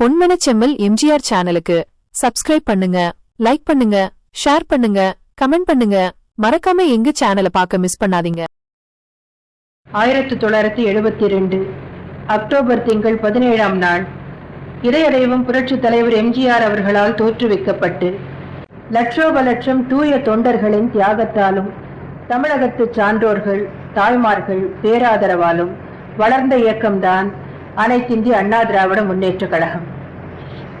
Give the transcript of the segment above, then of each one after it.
பொன்மனச்செம்மல் எம்ஜிஆர் சேனலுக்கு சப்ஸ்கிரைப் பண்ணுங்க லைக் பண்ணுங்க ஷேர் பண்ணுங்க கமெண்ட் பண்ணுங்க. மறக்காம எங்க சேனலை பார்க்க மிஸ் பண்ணாதீங்க. ஆயிரத்தி தொள்ளாயிரத்தி எழுபத்தி ரெண்டு அக்டோபர் திங்கள் பதினேழாம் நாள். இதய புரட்சி தலைவர் எம்ஜிஆர் அவர்களால் தோற்றுவிக்கப்பட்டு லட்சோப லட்சம் தூய தொண்டர்களின் தியாகத்தாலும் தமிழகத்து சான்றோர்கள் தாய்மார்கள் பேராதரவாலும் வளர்ந்த இயக்கம்தான் அனைத்திந்திய அண்ணா திராவிட முன்னேற்ற கழகம்.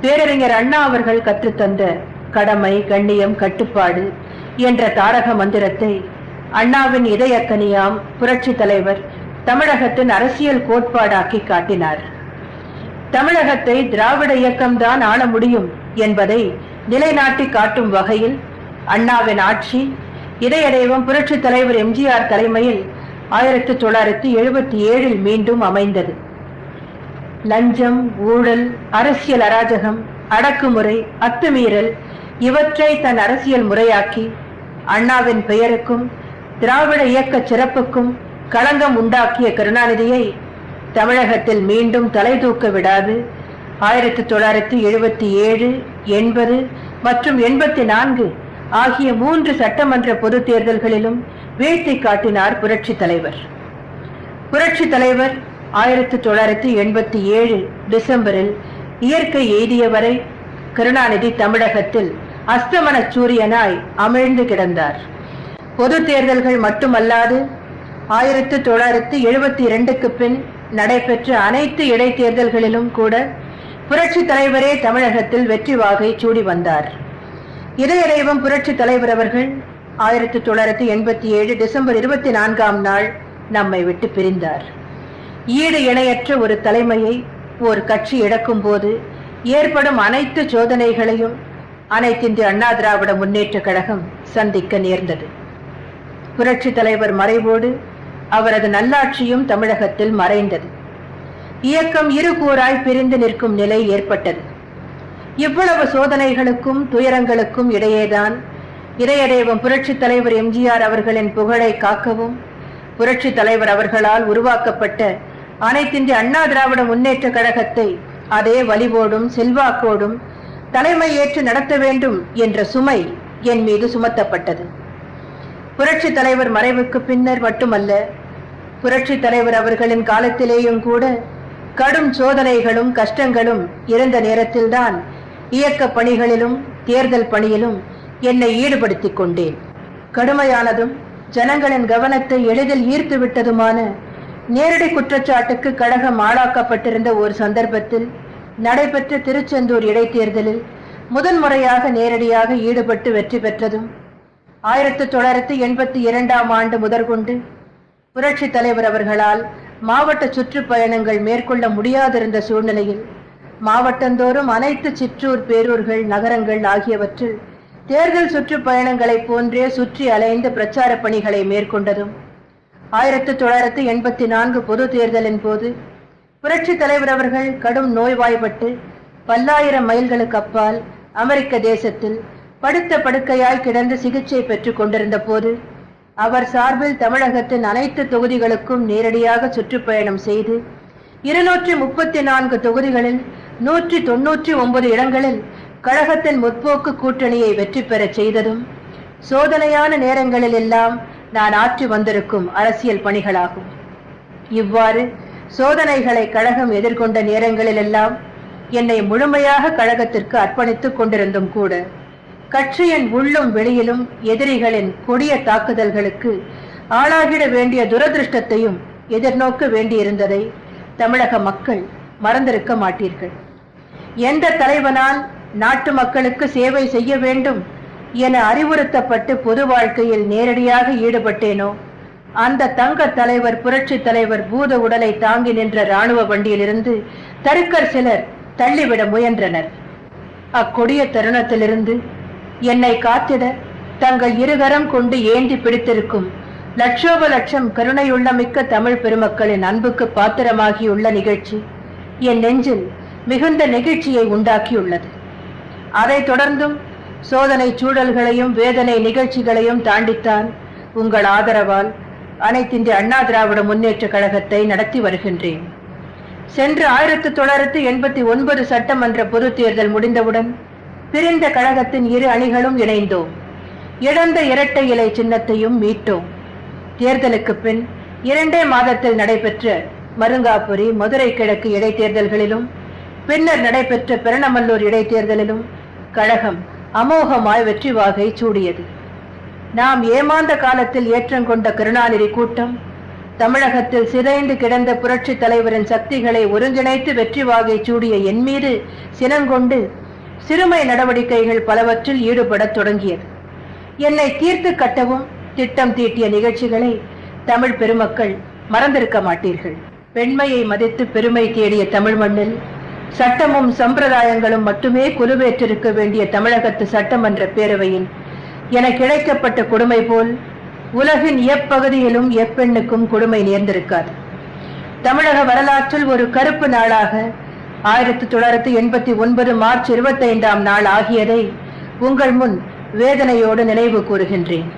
பேரறிஞர் அண்ணா அவர்கள் கற்றுத்தந்த கடமை கண்ணியம் கட்டுப்பாடு என்ற தாரக மந்திரத்தை அண்ணாவின் இதயக்கனியாம் புரட்சி தலைவர் தமிழகத்தின் அரசியல் கோட்பாடாக்கி காட்டினார். தமிழகத்தை திராவிட இயக்கம்தான் ஆள முடியும் என்பதை நிலைநாட்டி காட்டும் வகையில் அண்ணாவின் ஆட்சி இதய புரட்சி தலைவர் எம்ஜிஆர் தலைமையில் ஆயிரத்தி தொள்ளாயிரத்தி எழுபத்தி ஏழில் மீண்டும் அமைந்தது. லஞ்சம் ஊழல் அரசியல் அராஜகம் அடக்குமுறை அத்துமீறல் இவற்றை தன் அரசியல் முறையாக்கி அண்ணாவின் பெயருக்கும் திராவிட இயக்க சிறப்புக்கும் களங்கம் உண்டாக்கிய கருணாநிதியை தமிழகத்தில் மீண்டும் தலை தூக்க விடாது. ஆயிரத்தி தொள்ளாயிரத்தி எழுபத்தி ஏழு எண்பது மற்றும் எண்பத்தி நான்கு ஆகிய மூன்று சட்டமன்ற பொதுத் தேர்தல்களிலும் வீழ்த்தி காட்டினார் புரட்சி தலைவர். புரட்சி தலைவர் ஆயிரத்தி தொள்ளாயிரத்தி எண்பத்தி ஏழு டிசம்பரில் இயற்கை எய்திய வரை கருணாநிதி தமிழகத்தில் அஸ்தமன சூரியனாய் அமிழ்ந்து கிடந்தார். பொது தேர்தல்கள் மட்டுமல்லாது ஆயிரத்தி தொள்ளாயிரத்தி எழுபத்தி இரண்டுக்கு பின் நடைபெற்ற அனைத்து இடைத்தேர்தல்களிலும் கூட புரட்சி தலைவரே தமிழகத்தில் வெற்றி வாகை சூடி வந்தார். இதய புரட்சி தலைவர் அவர்கள் ஆயிரத்தி தொள்ளாயிரத்தி எண்பத்தி ஏழு டிசம்பர் இருபத்தி நான்காம் நாள் நம்மை விட்டு பிரிந்தார். ஈடு இணையற்ற ஒரு தலைமையை ஒரு கட்சி இழக்கும் போது ஏற்படும் அனைத்து சோதனைகளையும் அனைத்திந்திய அண்ணா திராவிட முன்னேற்ற கழகம் சந்திக்க நேர்ந்தது. புரட்சி தலைவர் மறைவோடு அவரது நல்லாட்சியும் தமிழகத்தில் மறைந்தது. இயக்கம் இரு கூறாய் பிரிந்து நிற்கும் நிலை ஏற்பட்டது. இவ்வளவு சோதனைகளுக்கும் துயரங்களுக்கும் இடையேதான் இதயதேவம் புரட்சி தலைவர் எம்ஜிஆர் அவர்களின் புகழை காக்கவும் புரட்சி தலைவர் அவர்களால் உருவாக்கப்பட்ட அனைத்திந்திய அண்ணா திராவிட முன்னேற்ற கழகத்தை அதே வலிவோடும் செல்வாக்கோடும் தலைமையேற்று நடத்த வேண்டும் என்ற சுமை என் மீது சுமத்தப்பட்டது. புரட்சி தலைவர் மறைவுக்கு பின்னர் மட்டுமல்ல புரட்சி தலைவர் அவர்களின் காலத்திலேயும் கூட கடும் சோதனைகளும் கஷ்டங்களும் இருந்த நேரத்தில்தான் இயக்க பணிகளிலும் தேர்தல் பணியிலும் என்னை ஈடுபடுத்திக் கொண்டேன். கடுமையானதும் ஜனங்களின் கவனத்தை எளிதில் ஈர்த்து விட்டதுமான நேரடி குற்றச்சாட்டுக்கு கழகம் ஆளாக்கப்பட்டிருந்த ஒரு சந்தர்ப்பத்தில் நடைபெற்ற திருச்செந்தூர் இடைத்தேர்தலில் முதன்முறையாக நேரடியாக ஈடுபட்டு வெற்றி பெற்றதும் ஆயிரத்தி தொள்ளாயிரத்தி எண்பத்தி இரண்டாம் ஆண்டு முதற்கொண்டு புரட்சி தலைவர் அவர்களால் மாவட்ட சுற்றுப்பயணங்கள் மேற்கொள்ள முடியாதிருந்த சூழ்நிலையில் மாவட்டந்தோறும் அனைத்து சிற்றூர் பேரூர்கள் நகரங்கள் ஆகியவற்றில் தேர்தல் சுற்றுப்பயணங்களைப் போன்றே சுற்றி அலைந்து பிரச்சார பணிகளை மேற்கொண்டதும் ஆயிரத்தி தொள்ளாயிரத்தி எண்பத்தி நான்கு பொது தேர்தலின் போது புரட்சி தலைவர் அவர்கள் கடும் நோய்வாய்ப்பட்டு பல்லாயிரம் மைல்களுக்கு அப்பால் அமெரிக்க தேசத்தில் படுத்த படுக்கையாய் கிடந்து சிகிச்சை பெற்றுக் கொண்டிருந்த போது அவர் சார்பில் தமிழகத்தின் அனைத்து தொகுதிகளுக்கும் நேரடியாக சுற்றுப்பயணம் செய்து இருநூற்றி முப்பத்தி நான்கு தொகுதிகளில் நூற்றி தொன்னூற்றி ஒன்பது இடங்களில் கழகத்தின் முற்போக்கு கூட்டணியை வெற்றி பெறச் செய்ததும் சோதனையான நேரங்களில் எல்லாம் நான் ஆற்றி வந்திருக்கும் அரசியல் பணிகளாகும். இவ்வாறு சோதனைகளை கழகம் எதிர்கொண்ட நேரங்களிலெல்லாம் என்னை முழுமையாக கழகத்திற்கு அர்ப்பணித்துக் கொண்டிருந்தும் கூட கட்சியின் உள்ளும் வெளியிலும் எதிரிகளின் கொடிய தாக்குதல்களுக்கு ஆளாகிட வேண்டிய துரதிருஷ்டத்தையும் எதிர்நோக்க வேண்டியிருந்ததை தமிழக மக்கள் மறந்திருக்க மாட்டீர்கள். எந்த தலைவனால் நாட்டு மக்களுக்கு சேவை செய்ய வேண்டும் என அறிவுறுத்தப்பட்டு பொது வாழ்க்கையில் நேரடியாக ஈடுபட்டேனோ? அந்த தங்க தலைவர் புரட்சி தலைவர் பூத உடலை தாங்கி நின்ற ராணுவ வண்டியிலிருந்து தருக்கர் சிலர் தள்ளிவிட முயன்றனர். அக்கொடிய தருணத்திலிருந்து என்னை காத்திட தங்கள் இருகரம் கொண்டு ஏந்தி பிடித்திருக்கும் லட்சோப லட்சம் கருணையுள்ள மிக்க தமிழ் பெருமக்களின் அன்புக்கு பாத்திரமாகியுள்ள நிகழ்ச்சி என் நெஞ்சில் மிகுந்த நெகிழ்ச்சியை உண்டாக்கியுள்ளது. அதைத் தொடர்ந்தும் சோதனை சூழல்களையும் வேதனை நிகழ்ச்சிகளையும் தாண்டித்தான் உங்கள் ஆதரவால் அனைத்திந்திய அண்ணா திராவிட முன்னேற்ற கழகத்தை நடத்தி வருகின்றேன். சென்ற ஆயிரத்தி தொள்ளாயிரத்தி எண்பத்தி ஒன்பது சட்டமன்ற பொது தேர்தல் முடிந்தவுடன் பிரிந்த கழகத்தின் இரு அணிகளும் இணைந்தோம். இழந்த இரட்டை இலை சின்னத்தையும் மீட்டோம். தேர்தலுக்கு பின் இரண்டே மாதத்தில் நடைபெற்ற மருங்காபுரி மதுரை கிழக்கு இடைத்தேர்தல்களிலும் பின்னர் நடைபெற்ற பெரணமல்லூர் இடைத்தேர்தலிலும் கழகம் அமோகமாய் வெற்றி வாகை சூடியது. நாம் ஏமாந்த காலத்தில் ஏற்றங்கொண்ட கருணாநிதி கூட்டம் தமிழகத்தில் சிதைந்து கிடந்த புரட்சி தலைவரின் சக்திகளை ஒருங்கிணைத்து வெற்றி வாகை சூடிய என் மீது சினங்கொண்டு சிறுமை நடவடிக்கைகள் பலவற்றில் ஈடுபடத் தொடங்கியது. என்னை தீர்த்து கட்டவும் திட்டம் தீட்டிய நிகழ்ச்சிகளை தமிழ் பெருமக்கள் மறந்திருக்க மாட்டீர்கள். பெண்மையை மதித்து பெருமை தேடிய தமிழ் மண்ணில் சட்டமும் சம்பிரதாயங்களும் மட்டுமே குலுவேற்றிருக்க வேண்டிய தமிழகத்து சட்டமன்ற பேரவையில் என கிடைக்கப்பட்ட கொடுமை போல் உலகின் எப்பகுதியிலும் எப்பெண்ணுக்கும் கொடுமை நேர்ந்திருக்காது. தமிழக வரலாற்றில் ஒரு கருப்பு நாளாக ஆயிரத்தி தொள்ளாயிரத்தி எண்பத்தி ஒன்பது மார்ச் இருபத்தைந்தாம் நாள் ஆகியதை உங்கள் முன் வேதனையோடு நினைவு கூறுகின்றேன்.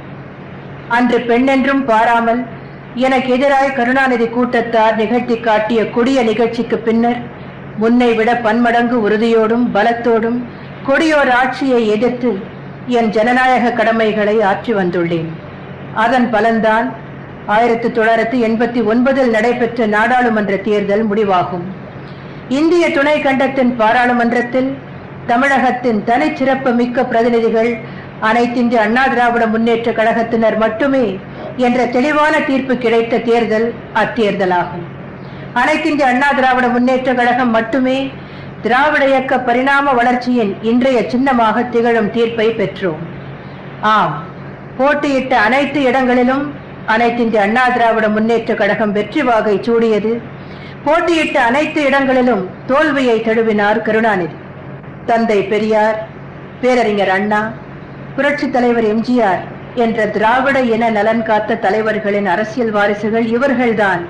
அன்று பெண்ணென்றும் பாராமல் எனக்கு எதிராய் கருணாநிதி கூட்டத்தார் நிகழ்த்தி காட்டிய கொடிய நிகழ்ச்சிக்கு பின்னர் முன்னை விட பன்மடங்கு உறுதியோடும் பலத்தோடும் கொடியோர் ஆட்சியை எதிர்த்து என் ஜனநாயக கடமைகளை ஆற்றி வந்துள்ளேன். அதன் பலன்தான் ஆயிரத்தி தொள்ளாயிரத்தி எண்பத்தி ஒன்பதில் நடைபெற்ற நாடாளுமன்ற தேர்தல் முடிவாகும். இந்திய துணை கண்டத்தின் பாராளுமன்றத்தில் தமிழகத்தின் தனிச்சிறப்பு மிக்க பிரதிநிதிகள் அனைத்திந்திய அண்ணா திராவிட முன்னேற்ற கழகத்தினர் மட்டுமே என்ற தெளிவான தீர்ப்பு கிடைத்த தேர்தல் அத்தேர்தலாகும். அனைத்திந்திய அண்ணா திராவிட முன்னேற்ற கழகம் மட்டுமே திராவிட இயக்க பரிணாம வளர்ச்சியின் இன்றைய சின்னமாக திகழும் தீர்ப்பை பெற்றோம். ஆம் போட்டியிட்ட அனைத்து இடங்களிலும் அனைத்திந்திய அண்ணா திராவிட முன்னேற்ற கழகம் வெற்றி வாகை சூடியது. போட்டியிட்ட அனைத்து இடங்களிலும் தோல்வியை தழுவினார் கருணாநிதி. தந்தை பெரியார் பேரறிஞர் அண்ணா புரட்சி தலைவர் எம்ஜிஆர் என்ற திராவிட இன நலன் காத்த தலைவர்களின் அரசியல் வாரிசுகள் இவர்கள்தான்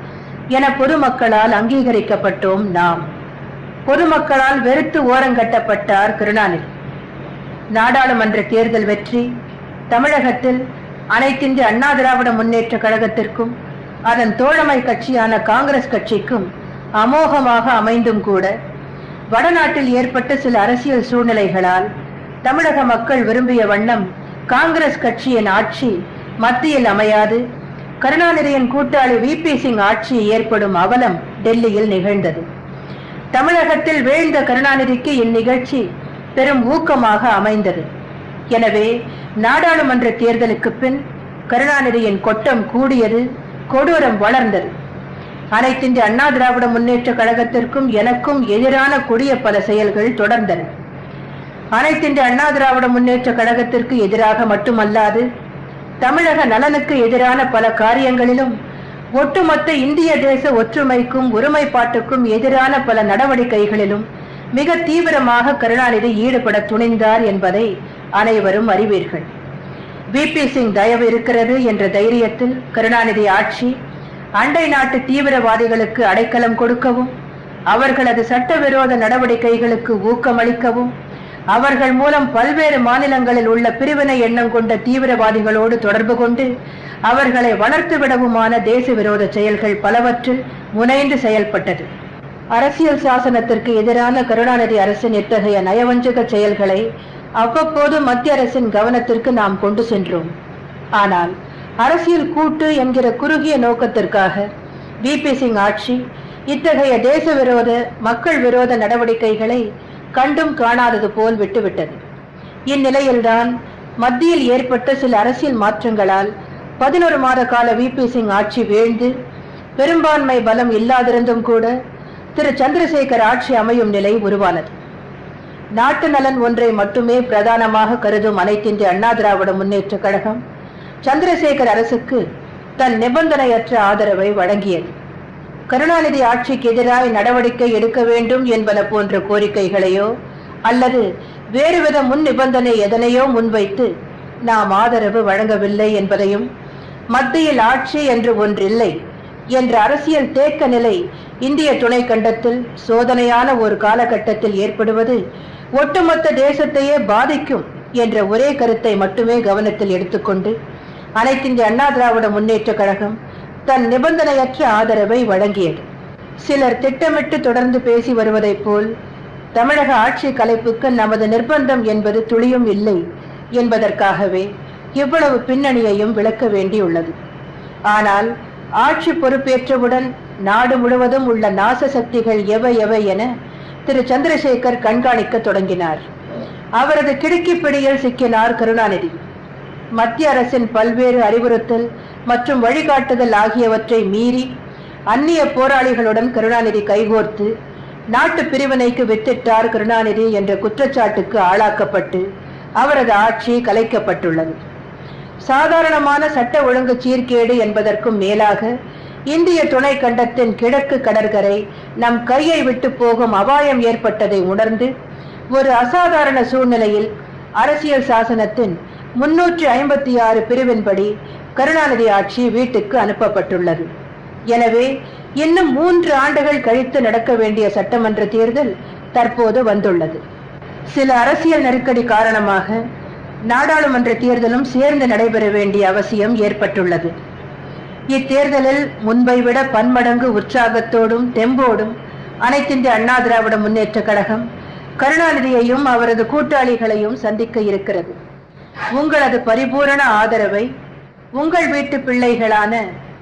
என பொதுமக்களால் அங்கீகரிக்கப்பட்டோம் நாம். பொதுமக்களால் வெறுத்து ஓரங்கட்டப்பட்டார் கருணாநிதி நாடாளுமன்ற தேர்தல் வெற்றி தமிழகத்தில் அனைத்திந்திய அண்ணா திராவிட முன்னேற்ற கழகத்திற்கும் அதன் தோழமை கட்சியான காங்கிரஸ் கட்சிக்கும் அமோகமாக அமைந்தும் கூட வடநாட்டில் ஏற்பட்ட சில அரசியல் சூழ்நிலைகளால் தமிழக மக்கள் விரும்பிய வண்ணம் காங்கிரஸ் கட்சியின் ஆட்சி மத்தியில் அமையாது கருணாநிதியின் கூட்டாளி வி பி சிங் ஆட்சி ஏற்படும் அவலம் டெல்லியில் நிகழ்ந்தது. தமிழகத்தில் வீழ்ந்த கருணாநிதிக்கு இந்நிகழ்ச்சி பெரும் ஊக்கமாக அமைந்தது. எனவே நாடாளுமன்ற தேர்தலுக்கு பின் கருணாநிதியின் கொட்டம் கூடியது கொடூரம் வளர்ந்தது. அனைத்திந்திய அண்ணா திராவிட முன்னேற்ற கழகத்திற்கும் எனக்கும் எதிரான கொடிய பல செயல்கள் தொடர்ந்தன. அனைத்திந்திய அண்ணா திராவிட முன்னேற்ற கழகத்திற்கு எதிராக மட்டுமல்லாது தமிழக நலனுக்கு எதிரான பல காரியங்களிலும் ஒட்டுமொத்த இந்திய தேச ஒற்றுமைக்கும் ஒருமைப்பாட்டுக்கும் எதிரான பல நடவடிக்கைகளிலும் மிக தீவிரமாக கருணாநிதி ஈடுபட துணிந்தார் என்பதை அனைவரும் அறிவீர்கள். பிபி சிங் தயவு இருக்கிறது என்ற தைரியத்தில் கருணாநிதி ஆட்சி அண்டை நாட்டு தீவிரவாதிகளுக்கு அடைக்கலம் கொடுக்கவும் அவர்களது சட்டவிரோத நடவடிக்கைகளுக்கு ஊக்கமளிக்கவும் அவர்கள் மூலம் பல்வேறு மாநிலங்களில் உள்ள பிரிவினை எண்ணம் கொண்ட தீவிரவாதிகளோடு தொடர்பு கொண்டு அவர்களை வளர்த்து விடவுமான தேச விரோத செயல்கள் பலவற்றில் முனைந்து செயல்பட்டது. அரசியல் சாசனத்திற்கு எதிரான கருணாநிதி அரசின் இத்தகைய நயவஞ்சக செயல்களை அவ்வப்போது மத்திய அரசின் கவனத்திற்கு நாம் கொண்டு சென்றோம். ஆனால் அரசியல் கூட்டு என்கிற குறுகிய நோக்கத்திற்காக விபி சிங் ஆட்சி இத்தகைய தேச விரோத மக்கள் விரோத நடவடிக்கைகளை கண்டும் காணாதது போல் விட்டுவிட்டது. இந்நிலையில்தான் மத்தியில் ஏற்பட்ட சில அரசியல் மாற்றங்களால் பதினொரு மாத கால விபி சிங் ஆட்சி வீழ்ந்து பெரும்பான்மை பலம் இல்லாதிருந்தும் கூட திரு சந்திரசேகர் ஆட்சி அமையும் நிலை உருவானது. நாட்டு நலன் ஒன்றை மட்டுமே பிரதானமாக கருதும் அனைத்திந்திய அண்ணா திராவிட முன்னேற்ற கழகம் சந்திரசேகர் அரசுக்கு தன் நிபந்தனையற்ற ஆதரவை வழங்கியது. கருணாநிதி ஆட்சிக்கு எதிராய் நடவடிக்கை எடுக்க வேண்டும் என்பன போன்ற கோரிக்கைகளையோ அல்லது வேறுவித முன் நிபந்தனை எதனையோ முன்வைத்து நாம் ஆதரவு வழங்கவில்லை என்பதையும் மத்தியில் ஆட்சி என்று ஒன்றில்லை என்ற அரசியல் தேக்க நிலை இந்திய துணை கண்டத்தில் சோதனையான ஒரு காலகட்டத்தில் ஏற்படுவது ஒட்டுமொத்த தேசத்தையே பாதிக்கும் என்ற ஒரே கருத்தை மட்டுமே கவனத்தில் எடுத்துக்கொண்டு அனைத்திந்திய அண்ணா திராவிட முன்னேற்ற கழகம் தன் நிபந்தனையற்ற ஆதரவை வழங்கியது. சிலர் திட்டமிட்டு தொடர்ந்து பேசி வருவதைப் போல் தமிழக ஆட்சி கலைப்புக்கு நமது நிர்பந்தம் என்பது துளியும் இல்லை என்பதற்காகவே இவ்வளவு பின்னணியையும் விளக்க வேண்டியுள்ளது. ஆனால் ஆட்சி பொறுப்பேற்றவுடன் நாடு முழுவதும் உள்ள நாச சக்திகள் எவை எவை என திரு. சந்திரசேகர் கண்காணிக்க தொடங்கினார். அவரது கிடுக்கிப்பிடியில் சிக்கினார் கருணாநிதி. மத்திய அரசின் பல்வேறு அறிவுறுத்தல் மற்றும் வழிகாட்டுதல் ஆகியவற்றை மீறி அந்நிய போராளிகளுடன் கருணாநிதி கைகோர்த்து நாட்டு பிரிவினைக்கு வித்திட்டார் கருணாநிதி என்ற குற்றச்சாட்டுக்கு ஆளாக்கப்பட்டு அவரது ஆட்சி கலைக்கப்பட்டுள்ளது. சாதாரணமான சட்ட ஒழுங்கு சீர்கேடு என்பதற்கும் மேலாக இந்திய துணை கண்டத்தின் கிழக்கு கடற்கரை நம் கையை விட்டு போகும் அபாயம் ஏற்பட்டதை உணர்ந்து ஒரு அசாதாரண சூழ்நிலையில் அரசியல் சாசனத்தின் முன்னூற்றி ஐம்பத்தி ஆறு பிரிவின்படி கருணாநிதி ஆட்சி வீட்டுக்கு அனுப்பப்பட்டுள்ளது. எனவே இன்னும் மூன்று ஆண்டுகள் கழித்து நடக்க வேண்டிய சட்டமன்ற தேர்தல் தற்போது வந்துள்ளது. சில அரசியல் நெருக்கடி காரணமாக நாடாளுமன்ற தேர்தலும் சேர்ந்து நடைபெற வேண்டிய அவசியம் ஏற்பட்டுள்ளது. இத்தேர்தலில் முன்பை விட பன்மடங்கு உற்சாகத்தோடும் தெம்போடும் அனைத்திந்திய அண்ணா திராவிட முன்னேற்ற கழகம் கருணாநிதியையும் அவரது கூட்டாளிகளையும் சந்திக்க இருக்கிறது. உங்களது பரிபூரண ஆதரவை உங்கள் வீட்டு பிள்ளைகளான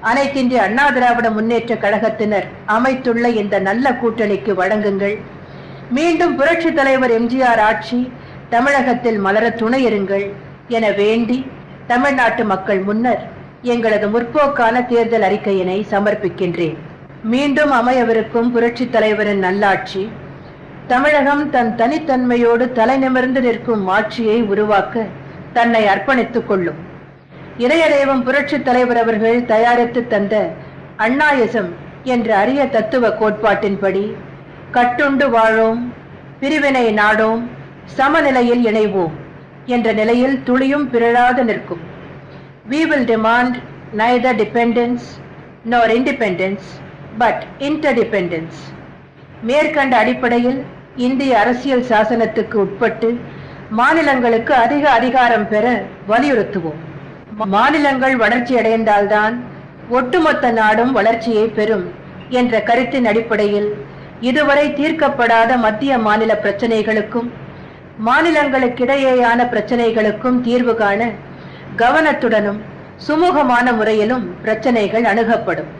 அனைத்திந்திய அண்ணா திராவிட முன்னேற்ற கழகத்தினர் அமைத்துள்ள இந்த நல்ல கூட்டணிக்கு வழங்குங்கள். மீண்டும் புரட்சி தலைவர் எம்ஜிஆர் ஆட்சி தமிழகத்தில் மலர துணையிருங்கள் என வேண்டி தமிழ்நாட்டு மக்கள் முன்னர் எங்களது முற்போக்கான தேர்தல் அறிக்கையினை சமர்ப்பிக்கின்றேன். மீண்டும் அமையவிருக்கும் புரட்சி தலைவரின் நல்லாட்சி தமிழகம் தன் தனித்தன்மையோடு தலைநிமிர்ந்து நிற்கும் ஆட்சியை உருவாக்க தன்னை அர்ப்பணித்துக் கொள்ளும். இறையதெய்வம் புரட்சி தலைவர் அவர்கள் தயாரித்து தந்த அண்ணாயசம் என்ற அரிய தத்துவ கோட்பாட்டின்படி கட்டுண்டு வாழோம் பிரிவினை நாடோம் சமநிலையில் இணைவோம் என்ற நிலையில் துளியும் பிறழாது நிற்கும். We will demand neither dependence nor independence but interdependence மேற்கண்ட அடிப்படையில் இந்திய அரசியல் சாசனத்துக்கு உட்பட்டு மாநிலங்களுக்கு அதிக அதிகாரம் பெற வலியுறுத்துவோம். மாநிலங்கள் வளர்ச்சி அடைந்தால்தான் ஒட்டுமொத்த நாடும் வளர்ச்சியை பெறும் என்ற கருத்தின் அடிப்படையில் இதுவரை தீர்க்கப்படாத மத்திய மாநில பிரச்சனைகளுக்கும் மாநிலங்களுக்கிடையேயான பிரச்சனைகளுக்கும் தீர்வு காண கவனத்துடனும் சுமூகமான முறையிலும் பிரச்சனைகள் அணுகப்படும்.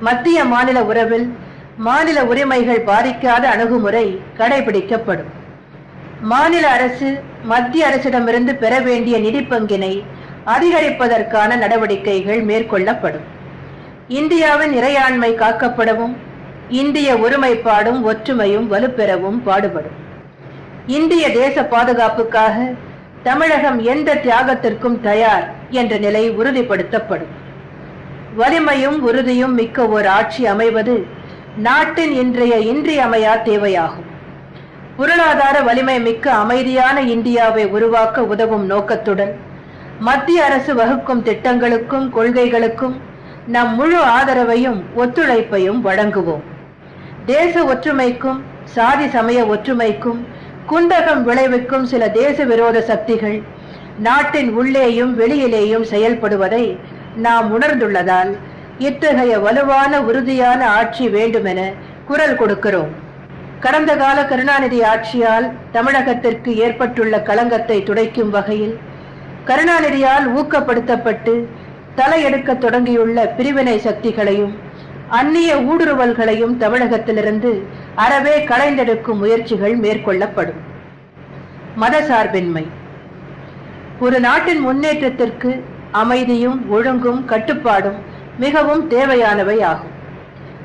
மத்திய மாநில உறவில் மாநில உரிமைகள் பாதிக்காத அணுகுமுறை கடைபிடிக்கப்படும். மாநில அரசு மத்திய அரசிடமிருந்து பெற வேண்டிய நிதி பங்கினை அதிகரிப்பதற்கான நடவடிக்கைகள் மேற்கொள்ளப்படும். இந்தியாவின் இறையாண்மை காக்கப்படவும் இந்திய ஒருமைப்பாடும் ஒற்றுமையும் வலுப்பெறவும் பாடுபடும். இந்திய தேச பாதுகாப்புக்காக தமிழகம் எந்த தியாகத்திற்கும் தயார் என்ற நிலை உறுதிப்படுத்தப்படும். வலிமையும் உறுதியும் மிக்க ஓர் ஆட்சி அமைவது நாட்டின் இன்றைய இன்றியமையா தேவையாகும். பொருளாதார வலிமை மிக்க அமைதியான இந்தியாவை உருவாக்க உதவும் நோக்கத்துடன் மத்திய அரசு வகுக்கும் திட்டங்களுக்கும் கொள்கைகளுக்கும் நம் முழு ஆதரவையும் ஒத்துழைப்பையும் வழங்குவோம். தேச ஒற்றுமைக்கும் சாதி சமய ஒற்றுமைக்கும் குந்தகம் விளைவிக்கும் சில தேச விரோத சக்திகள் நாட்டின் உள்ளேயும் வெளியிலேயும் செயல்படுவதை நாம் உணர்ந்துள்ளதால் இத்தகைய வலுவான உறுதியான ஆட்சி வேண்டுமென குரல் கொடுக்கிறோம். கடந்த கால கருணாநிதி ஆட்சியால் தமிழகத்திற்கு ஏற்பட்டுள்ள களங்கத்தை துடைக்கும் வகையில் கருணாநிதியால் ஊக்கப்படுத்தப்பட்டு தலையெடுக்க தொடங்கியுள்ள பிரிவினை சக்திகளையும் அந்நிய ஊடுருவல்களையும் தமிழகத்திலிருந்து அறவே களைந்தெடுக்கும் முயற்சிகள் மேற்கொள்ளப்படும். மதசார்பின்மை. ஒரு நாட்டின் முன்னேற்றத்திற்கு அமைதியும் ஒழுங்கும் கட்டுப்பாடும் மிகவும் தேவையானவை ஆகும்.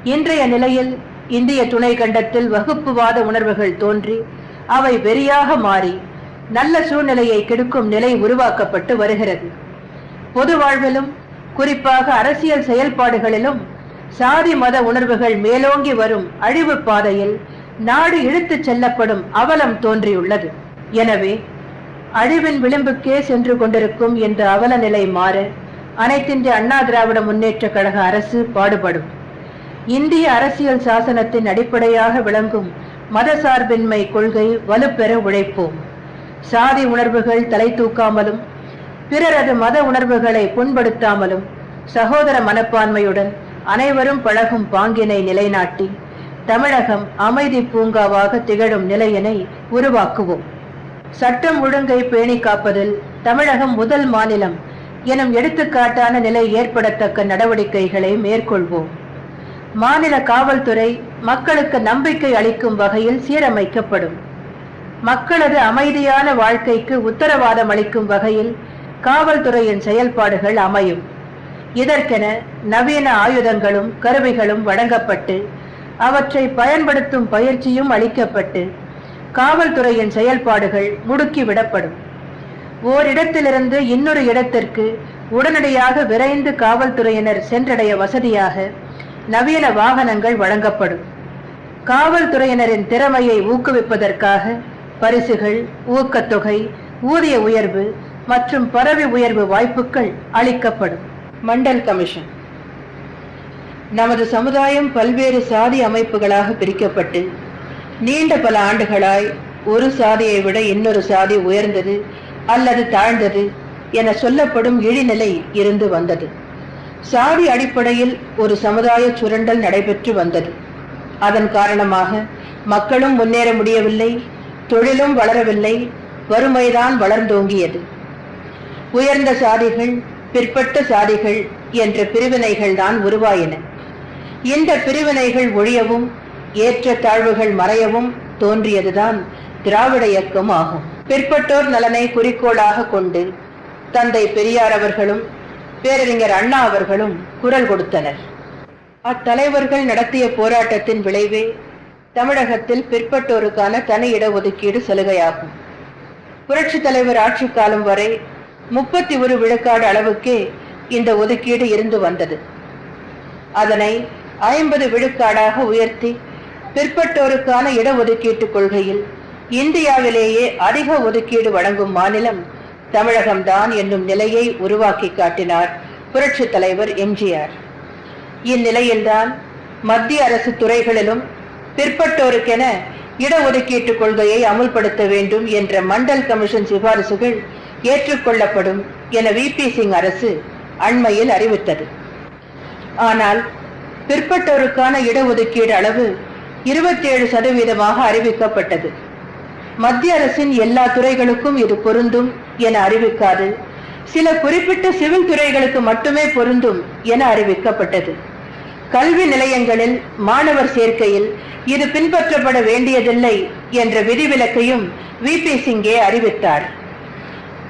இன்றைய நிலையில் இந்திய துணை கண்டத்தில் வகுப்புவாத உணர்வுகள் தோன்றி அவை வெறியாக மாறி நல்ல சூழ்நிலையை கெடுக்கும் நிலை உருவாக்கப்பட்டு வருகிறது. பொது வாழ்விலும் குறிப்பாக அரசியல் செயல்பாடுகளிலும் சாதி மத உணர்வுகள் மேலோங்கி வரும் அழிவு பாதையில் நாடு இழுத்துச் செல்லப்படும் அவலம் தோன்றியுள்ளது. எனவே அழிவின் விளிம்புக்கே சென்று கொண்டிருக்கும் என்ற அவல நிலை மாற அனைத்திந்திய அண்ணா திராவிட முன்னேற்ற கழக அரசு பாடுபடும். இந்திய அரசியல் சாசனத்தின் அடிப்படையாக விளங்கும் மதசார்பின்மை கொள்கை வலுப்பெற உழைப்போம். சாதி உணர்வுகள் தலை தூக்காமலும் பிறரது மத உணர்வுகளை புண்படுத்தாமலும் சகோதர மனப்பான்மையுடன் அனைவரும் பழகும் பாங்கினை நிலைநாட்டி தமிழகம் அமைதி பூங்காவாக திகழும் நிலையினை உருவாக்குவோம். சட்டம் ஒழுங்கை பேணி காப்பதில் தமிழகம் முதல் மாநிலம் எனும் எடுத்துக்காட்டான நிலை ஏற்படத்தக்க நடவடிக்கைகளை மேற்கொள்வோம். மாநில காவல்துறை மக்களுக்கு நம்பிக்கை அளிக்கும் வகையில் சீரமைக்கப்படும். மக்களது அமைதியான வாழ்க்கைக்கு உத்தரவாதம் அளிக்கும் வகையில் காவல்துறையின் செயல்பாடுகள் அமையும். இதற்கென நவீன ஆயுதங்களும் கருவிகளும் வழங்கப்பட்டு அவற்றை பயன்படுத்தும் பயிற்சியும் அளிக்கப்பட்டு காவல்துறையின் செயல்பாடுகள் முடுக்கிவிடப்படும். ஓரிடத்திலிருந்து இன்னொரு இடத்திற்கு உடனடியாக விரைந்து காவல்துறையினர் சென்றடைய வசதியாக நவீன வாகனங்கள் வழங்கப்படும். காவல்துறையினரின் திறமையை ஊக்குவிப்பதற்காக பரிசுகள் ஊக்கத்தொகை ஊதிய உயர்வு மற்றும் பறவை உயர்வு வாய்ப்புகள் அளிக்கப்படும். மண்டல் கமிஷன். நமது சமுதாயம் பல்வேறு சாதி அமைப்புகளாக பிரிக்கப்பட்டு நீண்ட பல ஆண்டுகளாய் ஒரு சாதியை விட இன்னொரு சாதி உயர்ந்தது அல்லது தாழ்ந்தது என சொல்லப்படும் இழிநிலை இருந்து வந்தது. சாதி அடிப்படையில் ஒரு சமுதாய சுரண்டல் நடைபெற்று வந்தது. அதன் காரணமாக மக்களும் முன்னேற முடியவில்லை தொழிலும் வளரவில்லை வறுமைதான் வளர்ந்தோங்கியது. உயர்ந்த சாதிகள் பிற்பட்ட சாதிகள் என்ற பிரிவினைகள் தான் உருவாயின. இந்த பிரிவினைகள் ஒழியவும் ஏற்ற தாழ்வுகள் மறையவும் தோன்றியதுதான் திராவிட இயக்கம் ஆகும். பிற்பட்டோர் நலனை குறிக்கோளாக கொண்டு தந்தை பெரியார் அவர்களும் பேரறிஞர் அண்ணா அவர்களும் குரல் கொடுத்தனர். அத்தலைவர்கள் நடத்திய போராட்டத்தின் விளைவே தமிழகத்தில் பிற்பட்டோருக்கான தனி இடஒதுக்கீடு சலுகையாகும். புரட்சி தலைவர் ஆட்சி காலம் வரை முப்பத்தி ஒரு விழுக்காடு அளவுக்கே இந்த ஒதுக்கீடு இருந்து வந்தது. அதனை ஐம்பது விழுக்காடாக உயர்த்தி பிற்பட்டோருக்கான இடஒதுக்கீட்டு கொள்கையில் இந்தியாவிலேயே அதிக ஒதுக்கீடு வழங்கும் மாநிலம் தமிழகம்தான் என்னும் நிலையை உருவாக்கி காட்டினார் புரட்சி தலைவர் எம்ஜிஆர். இந்நிலையில்தான் மத்திய அரசு துறைகளிலும் பிற்பட்டோருக்கென இடஒதுக்கீட்டு கொள்கையை அமுல்படுத்த வேண்டும் என்ற மண்டல் கமிஷன் சிபாரிசுகள் ஏற்றுக்கொள்ளப்படும் என விபி சிங் அரசு அண்மையில் அறிவித்தது. ஆனால் பிற்பட்டோருக்கான இடஒதுக்கீடு அளவு இருபத்தி ஏழு சதவீதமாக அறிவிக்கப்பட்டது. மத்திய அரசின் எல்லா துறைகளுக்கும் இது பொருந்தும் என அறிவிக்காது. சில குறிப்பிட்ட சிவில் துறைகளுக்கு மட்டுமே பொருந்தும் என அறிவிக்கப்பட்டது. கல்வி நிலையங்களில் மாணவர் சேர்க்கையில் இது பின்பற்றப்பட வேண்டியதில்லை என்ற விதிவிலக்கையும் விபி சிங்கே அறிவித்தார்.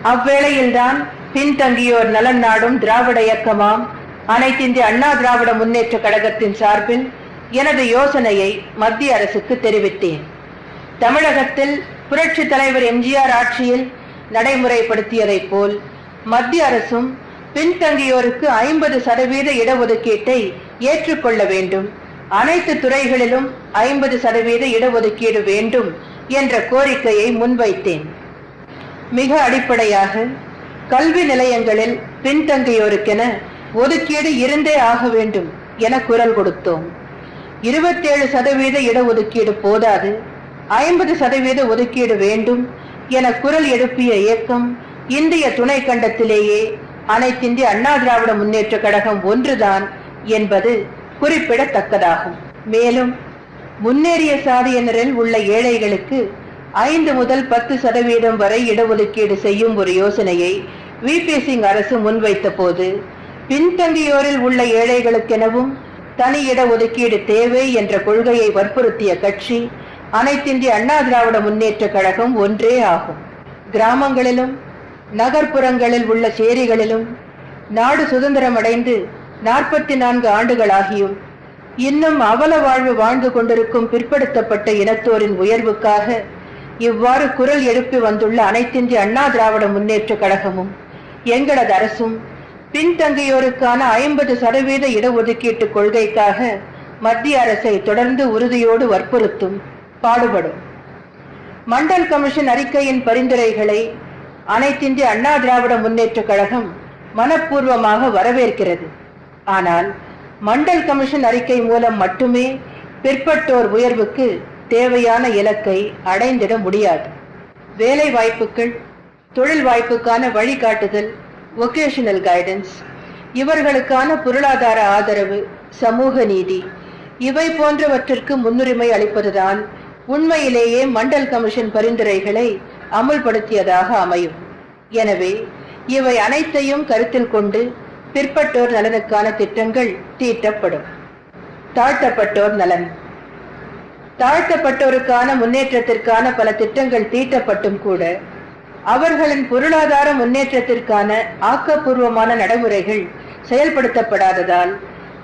அவ்வேளையில்தான் பின்தங்கியோர் நலன் நாடும் திராவிட இயக்கமாம் அனைத்திந்திய அண்ணா திராவிட முன்னேற்ற கழகத்தின் சார்பில் எனது யோசனையை மத்திய அரசுக்கு தெரிவித்தேன். தமிழகத்தில் புரட்சி தலைவர் எம்ஜிஆர் ஆட்சியில் நடைமுறைப்படுத்தியதைப் போல் மத்திய அரசும் பின்தங்கியோருக்கு ஐம்பது சதவீத இடஒதுக்கீட்டை ஏற்றுக்கொள்ள வேண்டும். அனைத்து துறைகளிலும் ஐம்பது சதவீத இடஒதுக்கீடு வேண்டும் என்ற கோரிக்கையை முன்வைத்தேன். மிக அடிப்படையாக கல்வி நிலையங்களில் பின்தங்கியோருக்கென ஒதுக்கீடு இருந்தே ஆக வேண்டும் என குரல் கொடுத்தோம். இருபத்தேழு சதவீத இடஒதுக்கீடு போதாது. ஐம்பது சதவீத ஒதுக்கீடு வேண்டும் என குரல் எழுப்பிய இயக்கம் இந்திய துணை கண்டத்திலேயே அனைத்திந்திய அண்ணா திராவிட முன்னேற்ற கழகம் ஒன்றுதான் என்பது குறிப்பிடத்தக்கதாகும். மேலும் முன்னேறிய சாதியினரில் உள்ள ஏழைகளுக்கு ஐந்து முதல் பத்து சதவீதம் வரை இடஒதுக்கீடு செய்யும் ஒரு யோசனையை விபி சிங் அரசு முன்வைத்த போது பின்தங்கியோரில் உள்ள ஏழைகளுக்கெனவும் தனி இட ஒதுக்கீடு தேவை என்ற கொள்கையை வற்புறுத்திய கட்சி அனைத்திந்திய அண்ணா திராவிட முன்னேற்ற கழகம் ஒன்றே ஆகும். கிராமங்களிலும் நகர்ப்புறங்களில் உள்ள சேரிகளிலும் நாடு சுதந்திரமடைந்து நாற்பத்தி நான்கு ஆண்டுகளாகியும் இன்னும் அவல வாழ்வு வாழ்ந்து கொண்டிருக்கும் பிற்படுத்தப்பட்ட இனத்தோரின் உயர்வுக்காக இவ்வாறு குரல் எழுப்பி வந்துள்ள அனைத்திந்திய அண்ணா திராவிட முன்னேற்ற கழகமும் எங்களது அரசும் பின்தங்கியோருக்கான ஐம்பது சதவீத இடஒதுக்கீட்டு கொள்கைக்காக மத்திய அரசை தொடர்ந்து உறுதியோடு வற்புறுத்தும். பாடுபடும். மண்டல் கமிஷன் அறிக்கையின் பரிந்துரைகளை அனைத்திந்திய அண்ணா திராவிட முன்னேற்ற கழகம் மனப்பூர்வமாக வரவேற்கிறது. ஆனால் மண்டல் கமிஷன் அறிக்கை மூலம் மட்டுமே பிற்பட்டோர் உயர்வுக்கு தேவையான இலக்கை அடைந்திட முடியாது. வேலை வாய்ப்புகள் தொழில் வாய்ப்புக்கான வழிகாட்டுதல் ஒகேஷனல் கைடன்ஸ் இவர்களுக்கான பொருளாதார ஆதரவு சமூக நீதி இவை போன்றவற்றிற்கு முன்னுரிமை அளிப்பதுதான் உண்மையிலேயே மண்டல் கமிஷன் பரிந்துரைகளை அமுல்படுத்தியதாக அமையும். எனவே இவை அனைத்தையும் கருத்தில் கொண்டு பிற்பட்டோர் நலனுக்கான திட்டங்கள் தீட்டப்படும். தாழ்த்தப்பட்டோர் நலன். தாழ்த்தப்பட்டோருக்கான முன்னேற்றத்திற்கான பல திட்டங்கள் தீட்டப்பட்டும் கூட அவர்களின் பொருளாதார முன்னேற்றத்திற்கான ஆக்கப்பூர்வமான நடைமுறைகள் செயல்படுத்தப்படாததால்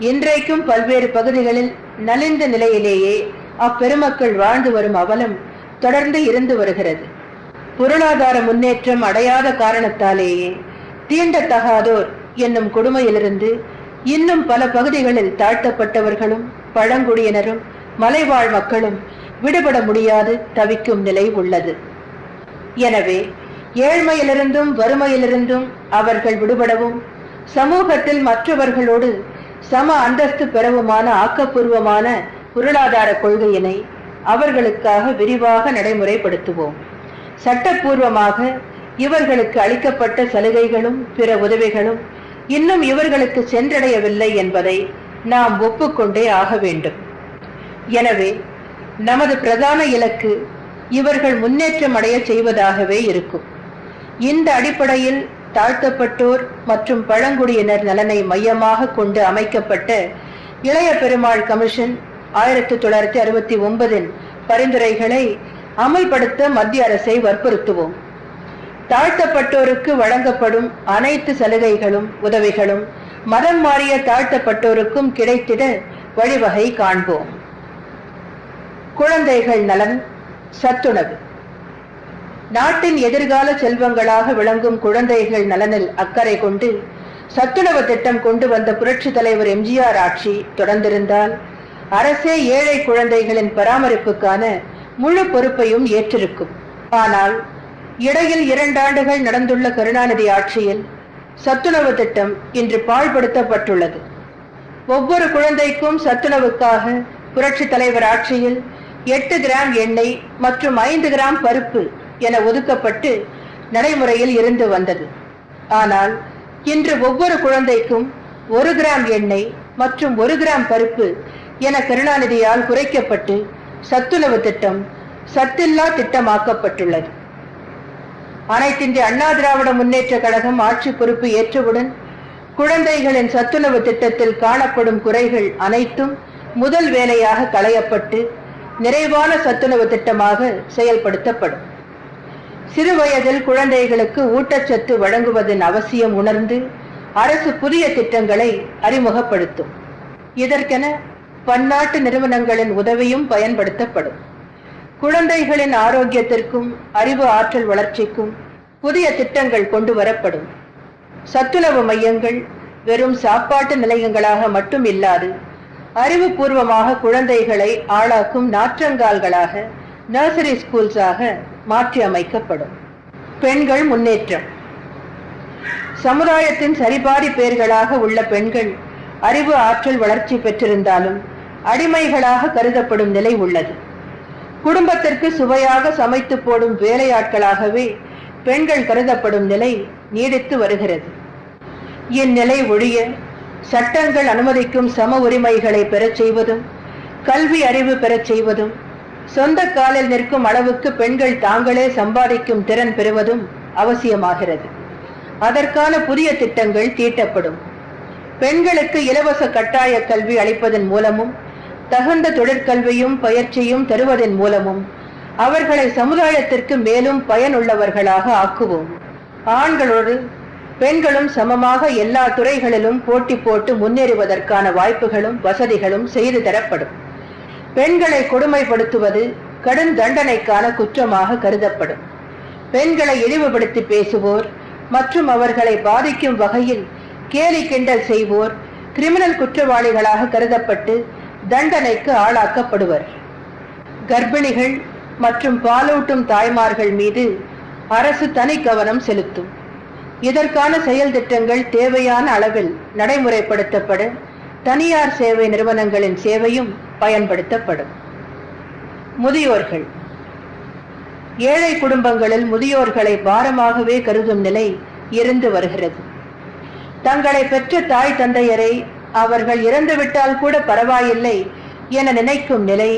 இன்றைக்கும் பல்வேறு பகுதிகளில் நலிந்த நிலையிலேயே அப்பெருமக்கள் வாழ்ந்து வரும் அவலம் தொடர்ந்து இருந்து வருகிறது. பொருளாதார முன்னேற்றம் அடையாத காரணத்தாலேயே தீண்டத்தகாதோர் என்னும் கொடுமையிலிருந்து இன்னும் பல பகுதிகளில் தாழ்த்தப்பட்டவர்களும் பழங்குடியினரும் மலைவாழ் மக்களும் விடுபட முடியாது தவிக்கும் நிலை உள்ளது. எனவே ஏழ்மையிலிருந்தும் வறுமையிலிருந்தும் அவர்கள் விடுபடவும் சமூகத்தில் மற்றவர்களோடு சம அந்தஸ்து பெறவுமான ஆக்கப்பூர்வமான பொருளாதார கொள்கையினை அவர்களுக்காக விரிவாக நடைமுறைப்படுத்துவோம். சட்டப்பூர்வமாக இவர்களுக்கு அளிக்கப்பட்ட சலுகைகளும் பிற உதவிகளும் இன்னும் இவர்களுக்கு சென்றடையவில்லை என்பதை நாம் ஒப்புக்கொண்டே ஆக வேண்டும். எனவே நமது பிரதான இலக்கு இவர்கள் முன்னேற்றம் அடைய செய்வதாகவே இருக்கும். இந்த அடிப்படையில் தாழ்த்தப்பட்டோர் மற்றும் பழங்குடியினர் நலனை மையமாக கொண்டு அமைக்கப்பட்ட இளைய பெருமாள் கமிஷன் ஆயிரத்தி தொள்ளாயிரத்தி அறுபத்தி ஒன்பதின் பரிந்துரைகளை அமல்படுத்த மத்திய அரசை வற்புறுத்துவோம். தாழ்த்தப்பட்டோருக்கு வழங்கப்படும் அனைத்து சலுகைகளும் உதவிகளும் மதம் மாறிய தாழ்த்தப்பட்டோருக்கும் கிடைத்திட வழிவகை காண்போம். குழந்தைகள் நலன் சத்துணவு. நாட்டின் எதிர்கால செல்வங்களாக விளங்கும் குழந்தைகள் நலனில் அக்கறை கொண்டு சத்துணவு திட்டம் கொண்டு வந்த புரட்சி தலைவர் எம்ஜிஆர் ஆட்சி தொடர்ந்திருந்தால் அரசே ஏழை குழந்தைகளின் பராமரிப்புக்கான முழு பொறுப்பையும் ஏற்றிருக்கும். ஆனால் இடையில் இரண்டாண்டுகள் நடந்துள்ள கருணாநிதி ஆட்சியில் சத்துணவு திட்டம் இன்று பாழ்படுத்தப்பட்டுள்ளது. ஒவ்வொரு குழந்தைக்கும் சத்துணவுக்காக புரட்சி தலைவர் ஆட்சியில் எட்டு கிராம் எண்ணெய் மற்றும் ஐந்து கிராம் பருப்பு என ஒதுக்கப்பட்டு நடைமுறையில் இருந்து வந்தது. ஆனால் இன்று ஒவ்வொரு குழந்தைக்கும் ஒரு கிராம் எண்ணெய் மற்றும் ஒரு கிராம் பருப்பு என கருணாநிதியால் குறைக்கப்பட்டு சத்துணவு திட்டம் சத்தில்லா திட்டமாக்கப்பட்டுள்ளது. அனைத்திந்திய அண்ணா திராவிட முன்னேற்ற கழகம் ஆட்சி பொறுப்பு ஏற்றவுடன் குழந்தைகளின் சத்துணவு திட்டத்தில் காணப்படும் குறைகள் அனைத்தும் முதல் வேலையாக களையப்பட்டு நிறைவான சத்துணவு திட்டமாக செயல்படுத்தப்படும். சிறு வயதில் குழந்தைகளுக்கு ஊட்டச்சத்து வழங்குவதன் அவசியம் உணர்ந்து அரசு புதிய திட்டங்களை அறிமுகப்படுத்தும். இதற்கென பன்னாட்டு நிறுவனங்களின் உதவியும் பயன்படுத்தப்படும். குழந்தைகளின் ஆரோக்கியத்திற்கும் அறிவு ஆற்றல் வளர்ச்சிக்கும் புதிய திட்டங்கள் கொண்டு வரப்படும். சத்துணவு மையங்கள் வெறும் சாப்பாட்டு நிலையங்களாக மட்டும் இல்லாது அறிவுபூர்வமாக குழந்தைகளை ஆளாக்கும் நாற்றங்கால்களாக நர்சரி ஸ்கூல்ஸாக மாற்றி அமைக்கப்படும். பெண்கள் முன்னேற்றம். சமுதாயத்தின் சரிபாரி பேர்களாக உள்ள பெண்கள் அறிவு ஆற்றல் வளர்ச்சி பெற்றிருந்தாலும் அடிமைகளாக கருதப்படும் நிலை உள்ளது. குடும்பத்திற்கு சுவையாக சமைத்து போடும் வேலையாட்களாகவே பெண்கள் கருதப்படும் நிலை நீடித்து வருகிறது. இந்நிலை ஒழிய சட்டங்கள் அனுமதிக்கும் சம உரிமைகளை பெறச் செய்வதும் கல்வி அறிவு பெறச் செய்வதும் சொந்த காலில் நிற்கும் அளவுக்கு பெண்கள் தாங்களே சம்பாதிக்கும் திறன் பெறுவதும் அவசியமாகிறது. அதற்கான புதிய திட்டங்கள் தீட்டப்படும். பெண்களுக்கு இலவச கட்டாய கல்வி அளிப்பதன் மூலமும் தகுந்த தொழிற்கல்வியும் பயிற்சியும் தருவதன் மூலமும் அவர்களை சமுதாயத்திற்கு மேலும் பயனுள்ளவர்களாக ஆக்குவோம். ஆண்களோடு பெண்களும் சமமாக எல்லா துறைகளிலும் போட்டி போட்டு முன்னேறுவதற்கான வாய்ப்புகளும் வசதிகளும் செய்து தரப்படும். பெண்களை கொடுமைப்படுத்துவது கடும் தண்டனைக்கான குற்றமாக கருதப்படும். பெண்களை இழிவுபடுத்தி பேசுவோர் மற்றும் அவர்களை பாதிக்கும் வகையில் கேலி கிண்டல் செய்வோர் கிரிமினல் குற்றவாளிகளாக கருதப்பட்டு தண்டனைக்கு ஆளாக்கப்படுவர். கர்ப்பிணிகள் மற்றும் பாலூட்டும் தாய்மார்கள் மீது அரசு தனி கவனம் செலுத்தும். இதற்கான செயல் திட்டங்கள் தேவையான அளவில் நடைமுறைப்படுத்தப்பட தனியார் சேவை நிறுவனங்களின் சேவையும் பயன்படுத்தப்படும். முதியோர்கள். ஏழை குடும்பங்களில் முதியோர்களை பாரமாகவே கருதும் நிலை இருந்து வருகிறது. தங்களை பெற்ற தாய் தந்தையரை அவர்கள் இறந்துவிட்டால் கூட பரவாயில்லை என நினைக்கும் நிலை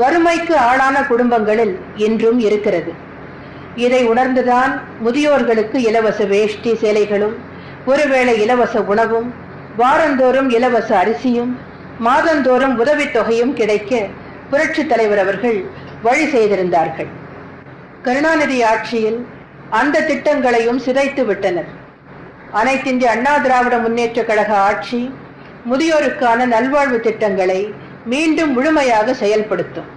வறுமைக்கு ஆளான குடும்பங்களில் இன்றும் இருக்கிறது. இதை உணர்ந்துதான் முதியோர்களுக்கு இலவச வேஷ்டி சேலைகளும் ஒருவேளை இலவச உணவும் வாரந்தோறும் இலவச அரிசியும் மாதந்தோறும் உதவித்தொகையும் கிடைக்க புரட்சி தலைவர் அவர்கள் வழி செய்திருந்தார்கள். கருணாநிதி ஆட்சியில் அந்த திட்டங்களையும் சிதைத்து விட்டனர் அனைத்திந்திய அண்ணா திராவிட முன்னேற்ற கழக ஆட்சி முதியோருக்கான நல்வாழ்வு திட்டங்களை மீண்டும் முழுமையாக செயல்படுத்தும்.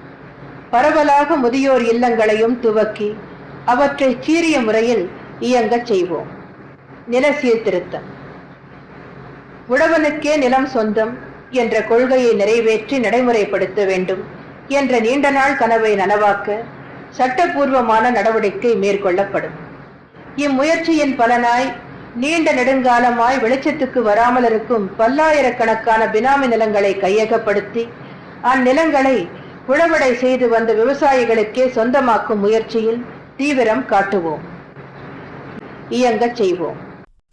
பரவலாக முதியோர் இல்லங்களையும் துவக்கி அவற்றை சீரிய முறையில் இயங்கச் செய்வோம். நில சீர்திருத்தம் உழவனுக்கே நிலம் சொந்தம் என்ற கொள்கையை நிறைவேற்றி நடைமுறைப்படுத்த வேண்டும் என்ற நீண்ட நாள் கனவை நனவாக்க சட்டபூர்வமான நடவடிக்கை மேற்கொள்ளப்படும். இம்முயற்சியின் பலனாய் நீண்ட நெடுங்காலமாய் வெளிச்சத்துக்கு வராமல் இருக்கும் பல்லாயிரக்கணக்கான பினாமி நிலங்களை கையகப்படுத்தி அந்நிலங்களை உழவடை செய்து வந்த விவசாயிகளுக்கே சொந்தமாக்கும் முயற்சியில் தீவிரம் காட்டுவோம். இயங்க செய்வோம்.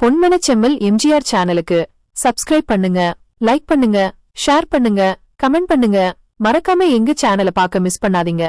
பொன்மனச் செம்மல் எம்ஜிஆர் சேனலுக்கு சப்ஸ்கிரைப் பண்ணுங்க லைக் பண்ணுங்க ஷேர் பண்ணுங்க கமெண்ட் பண்ணுங்க. மறக்காம எங்க சேனலை பார்க்க மிஸ் பண்ணாதீங்க.